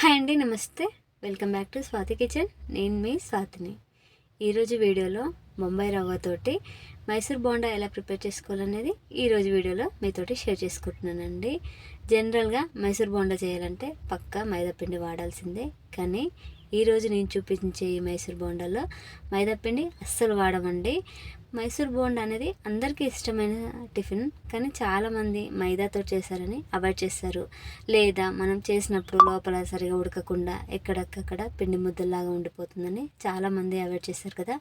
Hi అండి నమస్తే. Welcome back to Swathi kitchen. నేను మీ స్వాతిని. ఈరోజు వీడియోలో బొంబాయి రవ్వతోటి మైసూర్ బోండా ఎలా ప్రిపేర్ చేసుకోవాలనేది ఈరోజు వీడియోలో మీతోటి షేర్ చేసుకుంటున్నానండి. జనరల్గా మైసూర్ బోండా చేయాలంటే పక్కా మైదాపిండి వాడాల్సిందే. కానీ ఈరోజు నేను చూపించే ఈ మైసూర్ బోండాలో మైదాపిండి అస్సలు వాడమండి. మైసూర్ బోండా అనేది అందరికీ ఇష్టమైన టిఫిన్ కానీ చాలామంది మైదాతో చేశారని అవాయిడ్ చేస్తారు. లేదా మనం చేసినప్పుడు లోపల సరిగా ఉడకకుండా ఎక్కడక్కడ పిండి ముద్దలాగా ఉండిపోతుందని చాలామంది అవాయిడ్ చేస్తారు కదా.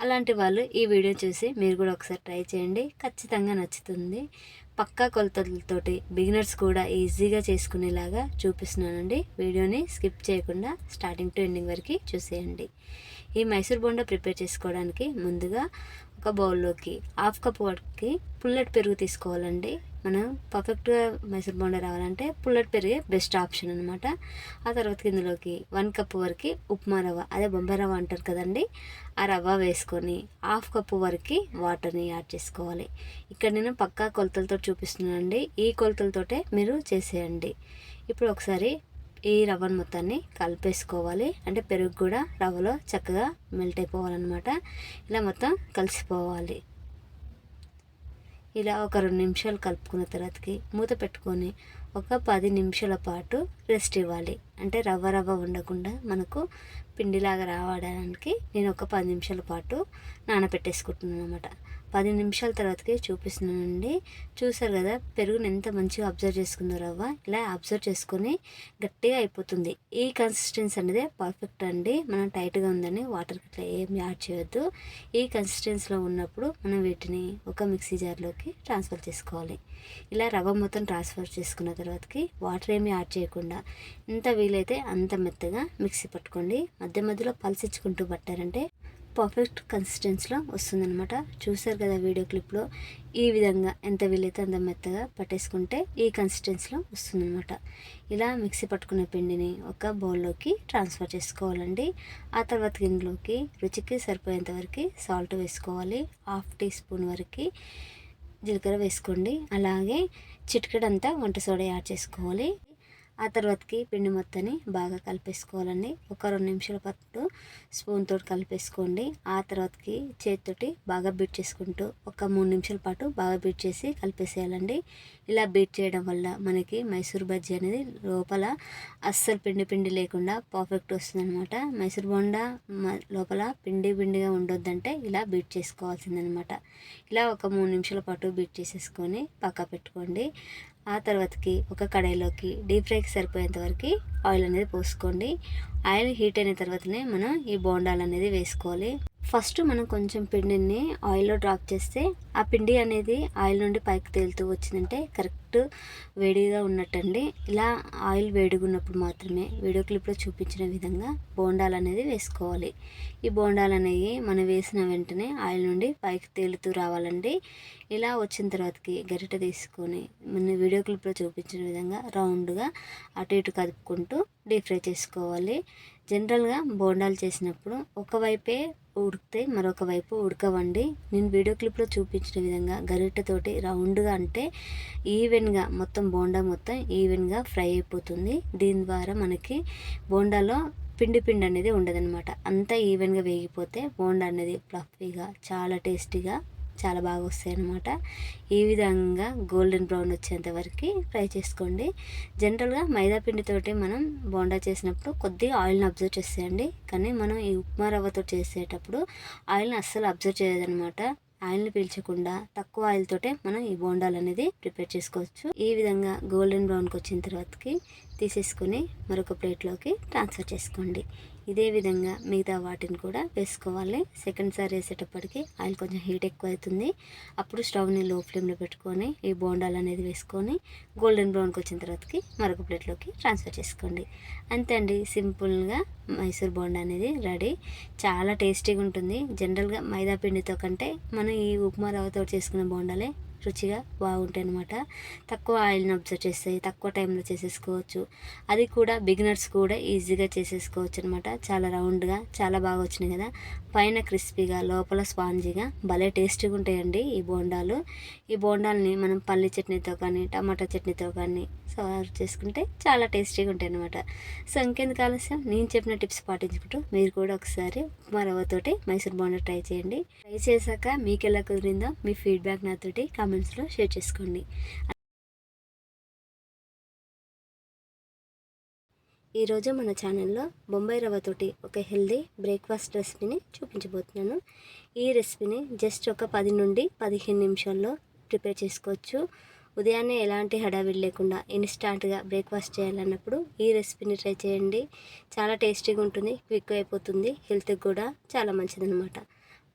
అలాంటి వాళ్ళు ఈ వీడియో చూసి మీరు కూడా ఒకసారి ట్రై చేయండి. ఖచ్చితంగా నచ్చుతుంది. పక్కా కొలతలతోటి బిగినర్స్ కూడా ఈజీగా చేసుకునేలాగా చూపిస్తున్నానండి. వీడియోని స్కిప్ చేయకుండా స్టార్టింగ్ టు ఎండింగ్ వరకు చూసేయండి. ఈ మైసూర్ బోండా ప్రిపేర్ చేసుకోవడానికి ముందుగా ఒక బౌల్లోకి హాఫ్ కప్ వరకు పుల్లటి పెరుగు తీసుకోవాలండి. మనం పర్ఫెక్ట్గా మైసూర్ బోండా రావాలంటే పుల్లటి పెరిగే బెస్ట్ ఆప్షన్ అనమాట ఆ తర్వాత ఇందులోకి వన్ కప్ వరకు ఉప్మా రవ్వ అదే బొంబాయి రవ్వ అంటారు కదండి ఆ రవ్వ వేసుకొని హాఫ్ కప్పు వరకు వాటర్ని యాడ్ చేసుకోవాలి. ఇక్కడ నేను పక్కా కొలతలతో చూపిస్తున్నానండి. ఈ కొలతలతోటే మీరు చేసేయండి. ఇప్పుడు ఒకసారి ఈ రవ్వను మొత్తాన్ని కలిపేసుకోవాలి. అంటే పెరుగు కూడా రవ్వలో చక్కగా మెల్ట్ అయిపోవాలన్నమాట. ఇలా మొత్తం కలిసిపోవాలి. ఇలా ఒక రెండు నిమిషాలు కలుపుకున్న తర్వాతకి మూత పెట్టుకొని ఒక పది నిమిషాల పాటు రెస్ట్ ఇవ్వాలి. అంటే రవ్వ రవ్వ ఉండకుండా మనకు పిండిలాగా రావడానికి నేను ఒక పది నిమిషాల పాటు నానబెట్టేసుకుంటున్నాను అనమాట పది నిమిషాల తర్వాతకి చూపిస్తున్నానండి. చూసారు కదా పెరుగుని ఎంత మంచిగా అబ్జర్వ్ చేసుకుందో రవ్వ. ఇలా అబ్జర్వ్ చేసుకొని గట్టిగా అయిపోతుంది. ఈ కన్సిస్టెన్సీ అనేది పర్ఫెక్ట్ అండి. మనం టైట్గా ఉందని వాటర్ ఇట్లా ఏం యాడ్ చేయొద్దు. ఈ కన్సిస్టెన్సీలో ఉన్నప్పుడు మనం వీటిని ఒక మిక్సీ జార్లోకి ట్రాన్స్ఫర్ చేసుకోవాలి. ఇలా రవ్వ మొత్తం ట్రాన్స్ఫర్ చేసుకున్న తర్వాతకి వాటర్ ఏమి యాడ్ చేయకుండా ఎంత వీలైతే అంత మెత్తగా మిక్సీ పట్టుకోండి. మధ్య మధ్యలో పల్సించుకుంటూ పట్టారంటే పర్ఫెక్ట్ కన్సిస్టెన్సీలో వస్తుందనమాట చూసారు కదా వీడియో క్లిప్లో? ఈ విధంగా ఎంత వీలైతే అంత మెత్తగా పట్టేసుకుంటే ఈ కన్సిస్టెన్సీలో వస్తుందనమాట ఇలా మిక్సీ పట్టుకున్న పిండిని ఒక బౌల్లోకి ట్రాన్స్ఫర్ చేసుకోవాలండి. ఆ తర్వాత గిన్నెలోకి రుచికి సరిపోయేంత వరకు సాల్ట్ వేసుకోవాలి. హాఫ్ టీ స్పూన్ వరకు జీలకర్ర వేసుకోండి. అలాగే చిటికెడంతా వంట సోడా యాడ్ చేసుకోవాలి. ఆ తర్వాతకి పిండి మొత్తాన్ని బాగా కలిపేసుకోవాలండి. ఒక రెండు నిమిషాల పాటు స్పూన్ తోటి కలిపేసుకోండి. ఆ తర్వాతకి చేతితోటి బాగా బీట్ చేసుకుంటూ ఒక మూడు నిమిషాల పాటు బాగా బీట్ చేసి కలిపేసేయాలండి. ఇలా బీట్ చేయడం వల్ల మనకి మైసూర్ బజ్జీ అనేది లోపల అస్సలు పిండి పిండి లేకుండా పర్ఫెక్ట్ వస్తుందన్నమాట. మైసూర్ బొండా లోపల పిండి పిండిగా ఉండొద్దంటే ఇలా బీట్ చేసుకోవాల్సిందనమాట ఇలా ఒక మూడు నిమిషాల పాటు బీట్ చేసేసుకొని పక్క పెట్టుకోండి. ఆ తర్వాతకి ఒక కడాయిలోకి డీప్ ఫ్రైకి సరిపోయేంత వరకు ఆయిల్ అనేది పోసుకోండి. ఆయిల్ హీట్ అయిన తర్వాతనే మనం ఈ బోండాలు అనేది వేసుకోవాలి. ఫస్ట్ మనం కొంచెం పిండిని ఆయిల్లో డ్రాప్ చేస్తే ఆ పిండి అనేది ఆయిల్ నుండి పైకి తేలుతూ వచ్చిందంటే కరెక్ట్ వేడిగా ఉన్నట్టండి. ఇలా ఆయిల్ వేడిగా ఉన్నప్పుడు మాత్రమే వీడియో క్లిప్లో చూపించిన విధంగా బోండాలు అనేది వేసుకోవాలి. ఈ బోండాలు అనేవి మనం వేసిన వెంటనే ఆయిల్ నుండి పైకి తేలుతూ రావాలండి. ఇలా వచ్చిన తర్వాతకి గరిట తీసుకొని మన వీడియో క్లిప్లో చూపించిన విధంగా రౌండ్గా అటు ఇటు కదుపుకుంటూ డీప్ ఫ్రై చేసుకోవాలి. జనరల్గా బోండాలు చేసినప్పుడు ఒకవైపే ఉడికితే మరొక వైపు ఉడకవండి. నేను వీడియో క్లిప్లో చూపించిన విధంగా గరిటెతోటి రౌండ్గా అంటే ఈవెన్గా మొత్తం బోండా మొత్తం ఈవెన్గా ఫ్రై అయిపోతుంది. దీని ద్వారా మనకి బోండాలో పిండి పిండి అనేది ఉండదన్నమాట. అంతా ఈవెన్గా వేగిపోతే బోండా అనేది ఫ్లఫీగా చాలా టేస్టీగా చాలా బాగా వస్తాయి అన్నమాట ఈ విధంగా గోల్డెన్ బ్రౌన్ వచ్చేంత వరకు ఫ్రై చేసుకోండి. జనరల్గా మైదాపిండితోటి మనం బోండా చేసినప్పుడు కొద్దిగా ఆయిల్ని అబ్జర్వ్ చేసేయండి. కానీ మనం ఈ ఉప్మా రవ్వతో చేసేటప్పుడు ఆయిల్ని అస్సలు అబ్జర్వ్ చేయదనమాట ఆయిల్ని పీల్చకుండా తక్కువ ఆయిల్ తోటే మనం ఈ బోండాలు అనేది ప్రిపేర్ చేసుకోవచ్చు. ఈ విధంగా గోల్డెన్ బ్రౌన్కి వచ్చిన తర్వాతకి తీసేసుకొని మరొక ప్లేట్లోకి ట్రాన్స్ఫర్ చేసుకోండి. ఇదే విధంగా మిగతా వాటిని కూడా వేసుకోవాలి. సెకండ్ సారి వేసేటప్పటికి ఆయిల్ కొంచెం హీట్ ఎక్కువ అవుతుంది అప్పుడు స్టవ్ని లో ఫ్లేమ్లో పెట్టుకొని ఈ బోండాలు అనేది వేసుకొని గోల్డెన్ బ్రౌన్కి వచ్చిన తర్వాతకి మరొక ప్లేట్లోకి ట్రాన్స్ఫర్ చేసుకోండి. అంతే అండి. సింపుల్గా మైసూర్ బోండా అనేది రెడీ. చాలా టేస్టీగా ఉంటుంది. జనరల్గా మైదా పిండితో కంటే మనం ఈ ఉప్మా రవ్వతో చేసుకున్న బోండాలే రుచిగా బాగుంటాయి అనమాట తక్కువ ఆయిల్ని అబ్జర్వ్ చేస్తాయి తక్కువ టైంలో చేసేసుకోవచ్చు. అది కూడా బిగినర్స్ కూడా ఈజీగా చేసేసుకోవచ్చు అనమాట చాలా రౌండ్గా చాలా బాగా వచ్చినాయి కదా. పైన క్రిస్పీగా లోపల స్పాంజీగా భలే టేస్టీగా ఉంటాయండి ఈ బోండాలు. ఈ బోండాలని మనం పల్లి చట్నీతో కానీ టమాటా చట్నీతో కానీ సర్వ్ చేసుకుంటే చాలా టేస్టీగా ఉంటాయి అనమాట సో ఇంకెందుకు ఆలస్యం? నేను చెప్పిన టిప్స్ పాటించుకుంటూ మీరు కూడా ఒకసారి ఉప్మా రవ్వతోటి మైసూర్ బోండా ట్రై చేయండి. ట్రై చేశాక మీకు ఎలా కుదిరిందో మీ ఫీడ్బ్యాక్ నాతోటి కామెంట్స్లో షేర్ చేసుకోండి. ఈరోజు మన ఛానల్లో బొంబాయి రవ్వతోటి ఒక హెల్దీ బ్రేక్ఫాస్ట్ రెసిపీని చూపించబోతున్నాను. ఈ రెసిపీని జస్ట్ ఒక పది నుండి పదిహేను నిమిషాల్లో ప్రిపేర్ చేసుకోవచ్చు. ఉదయాన్నే ఎలాంటి హడావిడి లేకుండా ఇన్స్టాంట్గా బ్రేక్ఫాస్ట్ చేయాలన్నప్పుడు ఈ రెసిపీని ట్రై చేయండి. చాలా టేస్టీగా ఉంటుంది క్విక్ అయిపోతుంది హెల్త్కి కూడా చాలా మంచిదన్నమాట.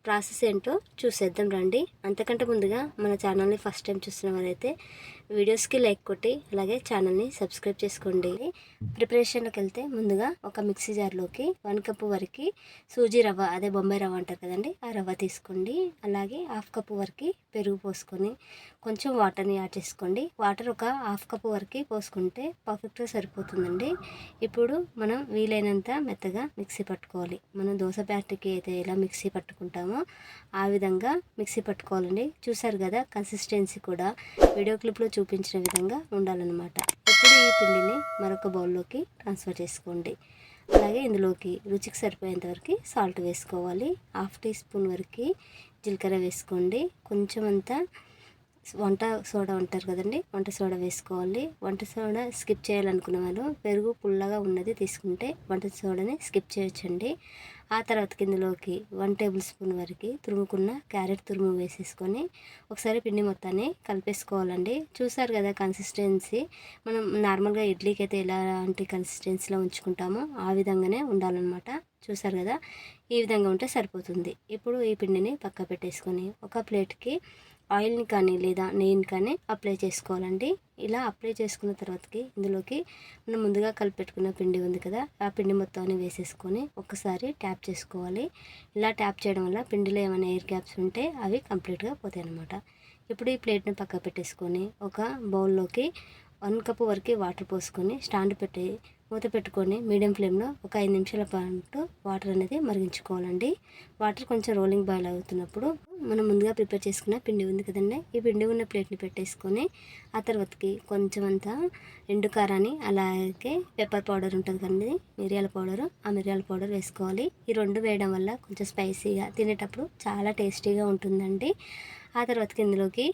ప్రాసెస్ ఏంటో చూసేద్దాం రండి. అంతకంటే ముందుగా మన ఛానల్ని ఫస్ట్ టైం చూసిన వారైతే వీడియోస్కి లైక్ కొట్టి అలాగే ఛానల్ని సబ్స్క్రైబ్ చేసుకోండి. ప్రిపరేషన్లోకి వెళ్తే ముందుగా ఒక మిక్సీ జార్లోకి వన్ కప్పు వరకు సూజీ రవ్వ అదే బొంబాయి రవ్వ అంటారు కదండి ఆ రవ్వ తీసుకోండి. అలాగే హాఫ్ కప్పు వరకు పెరుగు పోసుకొని కొంచెం వాటర్ని యాడ్ చేసుకోండి. వాటర్ ఒక హాఫ్ కప్పు వరకు పోసుకుంటే పర్ఫెక్ట్గా సరిపోతుందండి. ఇప్పుడు మనం వీలైనంత మెత్తగా మిక్సీ పట్టుకోవాలి. మనం దోశ ప్యాట్కి అయితే ఎలా మిక్సీ పట్టుకుంటామో ఆ విధంగా మిక్సీ పట్టుకోవాలండి. చూసారు కదా కన్సిస్టెన్సీ కూడా. వీడియో క్లిప్లో చూ చూపించిన విధంగా ఉండాలన్నమాట. ఇప్పుడు ఈ పిండిని మరొక బౌల్లోకి ట్రాన్స్ఫర్ చేసుకోండి. అలాగే ఇందులోకి రుచికి సరిపోయేంత వరకు సాల్ట్ వేసుకోవాలి. హాఫ్ టీ స్పూన్ వరకు జీలకర్ర వేసుకోండి. కొంచెం అంతా వంట సోడా ఉంటారు కదండి వంట సోడా వేసుకోవాలి. వంట సోడా స్కిప్ చేయాలనుకున్న వాళ్ళు పెరుగు పుల్లగా ఉన్నది తీసుకుంటే వంట సోడాని స్కిప్ చేయొచ్చండి. ఆ తర్వాత కిందలోకి వన్ టేబుల్ స్పూన్ వరకు తురుముకున్న క్యారెట్ తురుము వేసేసుకొని ఒకసారి పిండి మొత్తాన్ని కలిపేసుకోవాలండి. చూసారు కదా కన్సిస్టెన్సీ మనం నార్మల్గా ఇడ్లీకి అయితే ఎలాంటి కన్సిస్టెన్సీలో ఉంచుకుంటామో ఆ విధంగానే ఉండాలన్నమాట. చూసారు కదా? ఈ విధంగా ఉంటే సరిపోతుంది. ఇప్పుడు ఈ పిండిని పక్క పెట్టేసుకొని ఒక ప్లేట్కి ఆయిల్ని కానీ లేదా నెయ్యిని కానీ అప్లై చేసుకోవాలండి. ఇలా అప్లై చేసుకున్న తర్వాతకి ఇందులోకి మనం ముందుగా కలిపెట్టుకున్న పిండి ఉంది కదా ఆ పిండి మొత్తాన్ని వేసేసుకొని ఒకసారి ట్యాప్ చేసుకోవాలి. ఇలా ట్యాప్ చేయడం వల్ల పిండిలో ఏమైనా ఎయిర్ క్యాప్స్ ఉంటే అవి కంప్లీట్గా పోతాయి అన్నమాట ఇప్పుడు ఈ ప్లేట్ని పక్క పెట్టేసుకొని ఒక బౌల్లోకి వన్ కప్ వరకు వాటర్ పోసుకొని స్టాండ్ పెట్టి మూత పెట్టుకొని మీడియం ఫ్లేమ్లో ఒక ఐదు నిమిషాల పాటు వాటర్ అనేది మరిగించుకోవాలండి. వాటర్ కొంచెం రోలింగ్ బాయిల్ అవుతున్నప్పుడు మనం ముందుగా ప్రిపేర్ చేసుకున్న పిండి ఉంది కదండి. ఈ పిండి ఉన్న ప్లేట్ని పెట్టేసుకొని ఆ తర్వాతకి కొంచెం అంతా ఎండు కారాన్ని అలాగే పెప్పర్ పౌడర్ ఉంటుంది కదండి మిరియాల పౌడరు. ఆ మిరియాల పౌడర్ వేసుకోవాలి. ఈ రెండు వేయడం వల్ల కొంచెం స్పైసీగా తినేటప్పుడు చాలా టేస్టీగా ఉంటుందండి. ఆ తర్వాత ఇందులోకి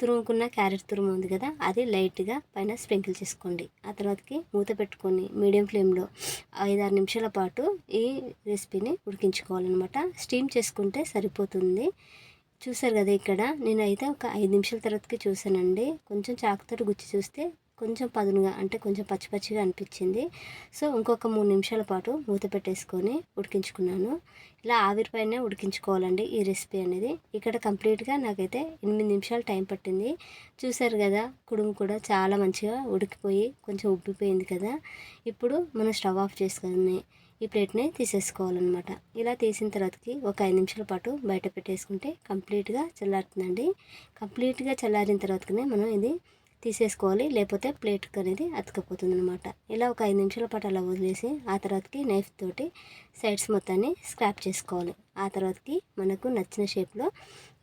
తురుముకున్న క్యారెట్ తురుము ఉంది కదా అది లైట్గా పైన స్ప్రింకిల్ చేసుకోండి. ఆ తర్వాతకి మూత పెట్టుకొని మీడియం ఫ్లేమ్లో ఐదారు నిమిషాల పాటు ఈ రెసిపీని ఉడికించుకోవాలన్నమాట. స్టీమ్ చేసుకుంటే సరిపోతుంది. చూసారు కదా ఇక్కడ నేనైతే ఒక ఐదు నిమిషాల తర్వాతకి చూసానండి. కొంచెం చాకుతో గుచ్చి చూస్తే కొంచెం పదునుగా అంటే కొంచెం పచ్చి పచ్చిగా అనిపించింది. సో ఇంకొక మూడు నిమిషాల పాటు మూత పెట్టేసుకొని ఉడికించుకున్నాను. ఇలా ఆవిరిపైనే ఉడికించుకోవాలండి ఈ రెసిపీ అనేది. ఇక్కడ కంప్లీట్గా నాకైతే ఎనిమిది నిమిషాలు టైం పట్టింది. చూసారు కదా కుడుము కూడా చాలా మంచిగా ఉడికిపోయి కొంచెం ఉబ్బిపోయింది కదా. ఇప్పుడు మనం స్టవ్ ఆఫ్ చేసుకొని ఈ ప్లేట్ని తీసేసుకోవాలన్నమాట. ఇలా తీసిన తర్వాతకి ఒక ఐదు నిమిషాల పాటు బయట పెట్టేసుకుంటే కంప్లీట్గా చల్లారుతుందండి. కంప్లీట్గా చల్లారిన తర్వాతనే మనం ఇది తీసేసుకోవాలి లేకపోతే ప్లేట్కి అనేది అతకపోతుంది అనమాట ఇలా ఒక ఐదు నిమిషాల పాటు అలా వదిలేసి ఆ తర్వాతకి నైఫ్ తోటి సైడ్స్ మొత్తాన్ని స్క్రాప్ చేసుకోవాలి. ఆ తర్వాతకి మనకు నచ్చిన షేప్లో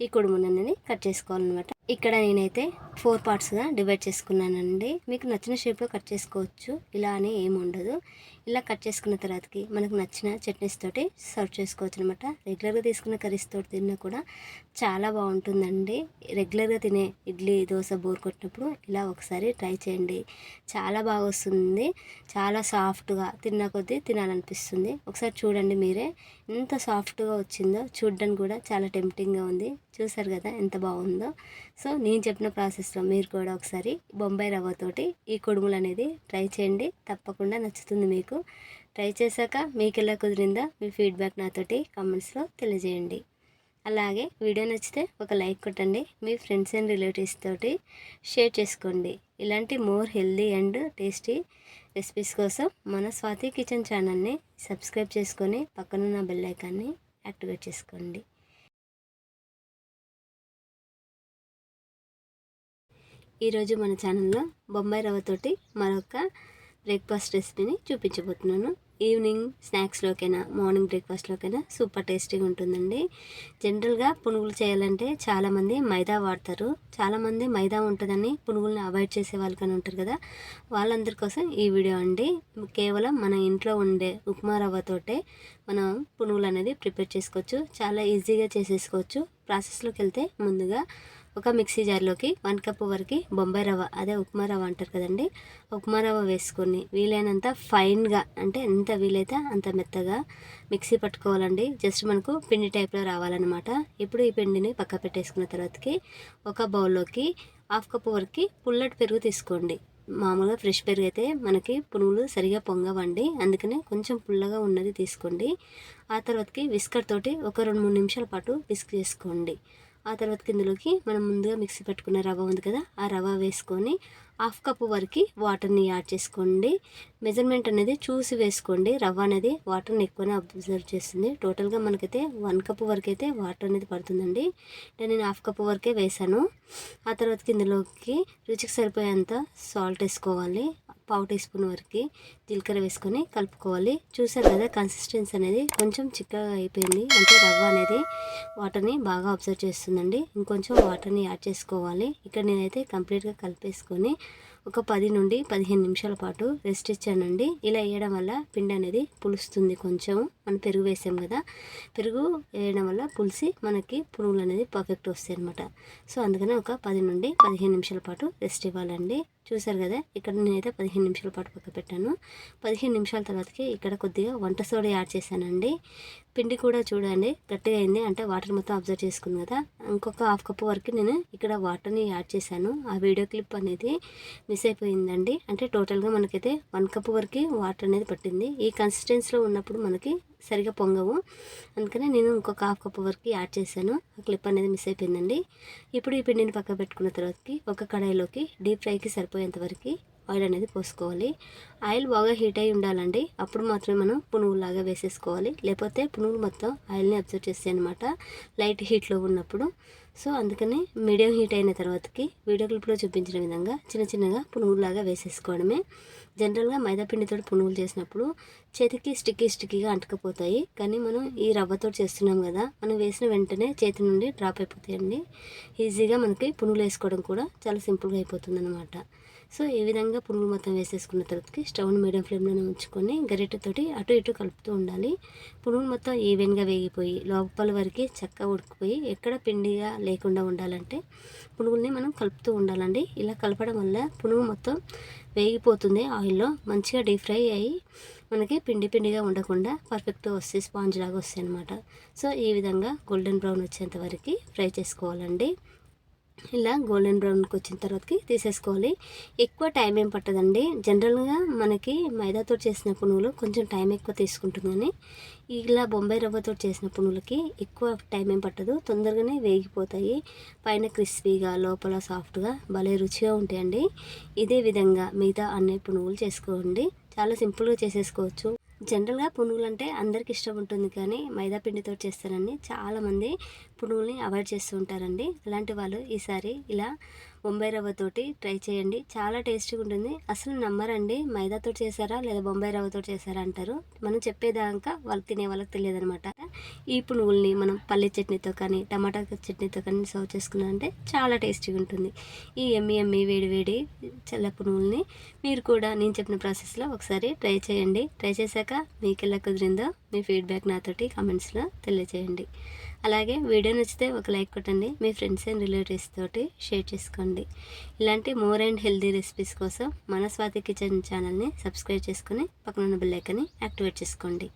ఈ కుడుమునని కట్ చేసుకోవాలన్నమాట. ఇక్కడ నేనైతే ఫోర్ పార్ట్స్గా డివైడ్ చేసుకున్నానండి. మీకు నచ్చిన షేప్లో కట్ చేసుకోవచ్చు. ఇలా అని ఏమి ఉండదు ఇలా కట్ చేసుకున్న తర్వాతకి మనకు నచ్చిన చట్నీస్ తోటి సర్వ్ చేసుకోవచ్చు అనమాట రెగ్యులర్గా తీసుకున్న కర్రీస్ తోటి తిన్నా కూడా చాలా బాగుంటుందండి. రెగ్యులర్గా తినే ఇడ్లీ దోశ బోర్ కొట్టినప్పుడు ఇలా ఒకసారి ట్రై చేయండి. చాలా బాగా వస్తుంది. చాలా సాఫ్ట్గా తిన్న కొద్దీ తినాలనిపిస్తుంది. ఒకసారి చూడండి మీరే ఎంత సాఫ్ట్గా వచ్చిందో. చూడడానికి కూడా చాలా టెంప్టింగ్గా ఉంది. చూసారు కదా ఎంత బాగుందో. సో నేను చెప్పిన ప్రాసెస్లో మీరు కూడా ఒకసారి బొంబాయి రవ్వతోటి ఈ కొడుములు అనేది ట్రై చేయండి. తప్పకుండా నచ్చుతుంది మీకు. ట్రై చేశాక మీకు ఎలా కుదిరిందో మీ ఫీడ్బ్యాక్ నాతోటి కామెంట్స్లో తెలియజేయండి. అలాగే వీడియో నచ్చితే ఒక లైక్ కొట్టండి మీ ఫ్రెండ్స్ అండ్ రిలేటివ్స్ తోటి షేర్ చేసుకోండి. ఇలాంటి more healthy and tasty recipes కోసం మన స్వాతి కిచెన్ ఛానల్ని సబ్స్క్రైబ్ చేసుకొని పక్కనున్న బెల్ ఐకాన్ని యాక్టివేట్ చేసుకోండి. ఈరోజు మన ఛానల్లో బొంబాయి రవ్వతోటి మరొక బ్రేక్ఫాస్ట్ రెసిపీని చూపించబోతున్నాను. ఈవినింగ్ స్నాక్స్లోకైనా మార్నింగ్ బ్రేక్ఫాస్ట్లోకైనా సూపర్ టేస్టీగా ఉంటుందండి. జనరల్గా పునుగులు చేయాలంటే చాలామంది మైదా వాడతారు. చాలామంది మైదా ఉంటుందని పునుగుల్ని అవాయిడ్ చేసే వాళ్ళు కానీ ఉంటారు కదా. వాళ్ళందరి కోసం ఈ వీడియో అండి. కేవలం మన ఇంట్లో ఉండే ఉప్మా రవ్వతోటే మనం పునుగులు అనేది ప్రిపేర్ చేసుకోవచ్చు. చాలా ఈజీగా చేసేసుకోవచ్చు. ప్రాసెస్లోకి వెళ్తే ముందుగా ఒక మిక్సీ జార్లోకి వన్ కప్ వరకు బొంబాయి రవ్వ అదే ఉప్మా రవ్వ అంటారు కదండి. ఉప్మా రవ్వ వేసుకొని వీలైనంత ఫైన్గా అంటే ఎంత వీలైతే అంత మెత్తగా మిక్సీ పట్టుకోవాలండి. జస్ట్ మనకు పిండి టైప్లో రావాలన్నమాట. ఇప్పుడు ఈ పిండిని పక్క పెట్టేసుకున్న తర్వాతకి ఒక బౌల్లోకి హాఫ్ కప్ వరకు పుల్లటి పెరుగు తీసుకోండి. మామూలుగా ఫ్రెష్ పెరుగు అయితే మనకి పునుగులు సరిగా పొంగవండి. అందుకనే కొంచెం పుల్లగా ఉన్నది తీసుకోండి. ఆ తర్వాతకి విస్కర్ తోటి ఒక రెండు మూడు నిమిషాల పాటు విస్క్ చేసుకోండి. ఆ తర్వాత కిందలోకి మనం ముందుగా మిక్సీ పెట్టుకున్న రవ్వ ఉంది కదా ఆ రవ్వ వేసుకొని హాఫ్ కప్ వరకు వాటర్ని యాడ్ చేసుకోండి. మెజర్మెంట్ అనేది చూసి వేసుకోండి. రవ్వ అనేది వాటర్ని ఎక్కువనే అబ్జర్వ్ చేస్తుంది. టోటల్గా మనకైతే వన్ కప్ వరకు అయితే వాటర్ అనేది పడుతుందండి. నేను హాఫ్ కప్ వరకే వేసాను ఆ తర్వాత కిందలోకి రుచికి సరిపోయేంత సాల్ట్ వేసుకోవాలి. పావు టీ స్పూన్ వరకు జీలకర్ర వేసుకొని కలుపుకోవాలి. చూసారు కదా కన్సిస్టెన్సీ అనేది కొంచెం చిక్కగా అయిపోయింది. అంటే రవ్వ అనేది వాటర్ని బాగా అబ్జర్వ్ చేస్తుందండి. ఇంకొంచెం వాటర్ని యాడ్ చేసుకోవాలి. ఇక్కడ నేనైతే కంప్లీట్గా కలిపేసుకొని ఒక పది నుండి పదిహేను నిమిషాల పాటు రెస్ట్ ఇచ్చానండి. ఇలా వేయడం వల్ల పిండి అనేది పులుస్తుంది కొంచెం. మనం పెరుగు వేసాం కదా పెరుగు వేయడం వల్ల పులిసి మనకి పునుగులు అనేది పర్ఫెక్ట్ వస్తాయి అనమాట సో అందుకనే ఒక పది నుండి పదిహేను నిమిషాల పాటు రెస్ట్ ఇవ్వాలండి. చూసారు కదా ఇక్కడ నేనైతే పదిహేను నిమిషాల పాటు పక్క పెట్టాను. పదిహేను నిమిషాల తర్వాతకి ఇక్కడ కొద్దిగా వంట సోడా యాడ్ చేశానండి. పిండి కూడా చూడండి గట్టిగా అయింది. అంటే వాటర్ మొత్తం అబ్జర్వ్ చేసుకుంది కదా. ఇంకొక హాఫ్ కప్ వరకు నేను ఇక్కడ వాటర్ని యాడ్ చేశాను. ఆ వీడియో క్లిప్ అనేది మిస్ అయిపోయిందండి. అంటే టోటల్గా మనకైతే వన్ కప్ వరకు వాటర్ అనేది పట్టింది. ఈ కన్సిస్టెన్సీలో ఉన్నప్పుడు మనకి సరిగా పొంగవు. అందుకనే నేను ఇంకొక హాఫ్ కప్ వరకు యాడ్ చేశాను. ఆ క్లిప్ అనేది మిస్ అయిపోయిందండి. ఇప్పుడు ఈ పిండిని పక్క పెట్టుకున్న తర్వాతకి ఒక కడాయిలోకి డీప్ ఫ్రైకి సరిపోయేంత వరకు ఆయిల్ అనేది పోసుకోవాలి. ఆయిల్ బాగా హీట్ అయి ఉండాలండి. అప్పుడు మాత్రమే మనం పునుగులాగా వేసేసుకోవాలి. లేకపోతే పునుగులు మొత్తం ఆయిల్ని అబ్జర్వ్ చేస్తాయి అనమాట లైట్ హీట్లో ఉన్నప్పుడు. సో అందుకని మీడియం హీట్ అయిన తర్వాతకి వీడియో క్లిప్లో చూపించిన విధంగా చిన్న చిన్నగా పునుగులాగా వేసేసుకోవడమే. జనరల్గా మైదాపిండితో పునుగులు చేసినప్పుడు చేతికి స్టిక్కీ స్టిక్కీగా అంటుకపోతాయి. కానీ మనం ఈ రవ్వతో చేస్తున్నాం కదా మనం వేసిన వెంటనే చేతి నుండి డ్రాప్ అయిపోతాయండి. ఈజీగా మనకి పునుగులు వేసుకోవడం కూడా చాలా సింపుల్గా అయిపోతుంది అనమాట సో ఈ విధంగా పునుగులు మొత్తం వేసేసుకున్న తర్వాతకి స్టవ్ని మీడియం ఫ్లేమ్లోనే ఉంచుకొని గరిటెతోటి అటు ఇటు కలుపుతూ ఉండాలి. పునుగులు మొత్తం ఈవెన్గా వేగిపోయి లోపల వరకు చక్కగా ఉడికిపోయి ఎక్కడ పిండిగా లేకుండా ఉండాలంటే పునుగుల్ని మనం కలుపుతూ ఉండాలండి. ఇలా కలపడం వల్ల పునుగు మొత్తం వేగిపోతుంది ఆయిల్లో. మంచిగా డీప్ ఫ్రై అయ్యి మనకి పిండి పిండిగా ఉండకుండా పర్ఫెక్ట్గా వస్తాయి స్పాంజ్ లాగా వస్తాయి అనమాట సో ఈ విధంగా గోల్డెన్ బ్రౌన్ వచ్చేంత వరకు ఫ్రై చేసుకోవాలండి. ఇలా గోల్డెన్ బ్రౌన్కి వచ్చిన తర్వాతకి తీసేసుకోవాలి. ఎక్కువ టైం ఏం పట్టదండి. జనరల్గా మనకి మైదాతో చేసిన పునుగులు కొంచెం టైం ఎక్కువ తీసుకుంటుందని. ఇలా బొంబాయి రవ్వతో చేసిన పునుగులకి ఎక్కువ టైం ఏం పట్టదు. తొందరగానే వేగిపోతాయి. పైన క్రిస్పీగా లోపల సాఫ్ట్గా భలే రుచిగా ఉంటాయండి. ఇదే విధంగా మిగతా అన్ని పునుగులు చేసుకోండి. చాలా సింపుల్గా చేసేసుకోవచ్చు. జనరల్గా పునుగులు అంటే అందరికి ఇష్టం ఉంటుంది కానీ మైదాపిండితో చేస్తారని చాలామంది పునుగుల్ని అవాయిడ్ చేస్తూ ఉంటారండి. అలాంటి వాళ్ళు ఈసారి ఇలా బొంబాయి రవ్వతోటి ట్రై చేయండి. చాలా టేస్టీగా ఉంటుంది. అసలు నమ్మరండి. మైదాతో చేశారా లేదా బొంబాయి రవ్వతో చేశారా అంటారు. మనం చెప్పేదాకా వాళ్ళు తినే వాళ్ళకి తెలియదు అనమాట ఈ పునుగుల్ని మనం పల్లె చట్నీతో కానీ టమాటా చట్నీతో కానీ సర్వ్ చేసుకున్నారంటే చాలా టేస్టీగా ఉంటుంది. ఈ ఎమ్మి ఎమ్మి వేడి వేడి చల్ల పునుగుల్ని మీరు కూడా నేను చెప్పిన ప్రాసెస్లో ఒకసారి ట్రై చేయండి. ట్రై చేశాక మీకు ఎలా కుదిరిందో మీ ఫీడ్బ్యాక్ నాతోటి కామెంట్స్లో తెలియజేయండి అలాగే వీడియో నచ్చితే ఒక లైక్ కొట్టండి మీ ఫ్రెండ్స్ అండ్ రిలేటివ్స్ తోటి షేర్ చేసుకోండి. ఇలాంటి మోర్ అండ్ హెల్దీ రెసిపీస్ కోసం మన స్వాతి కిచెన్ ఛానల్ని సబ్స్క్రైబ్ చేసుకొని పక్కన ఉన్న బెల్ యాక్టివేట్ చేసుకోండి.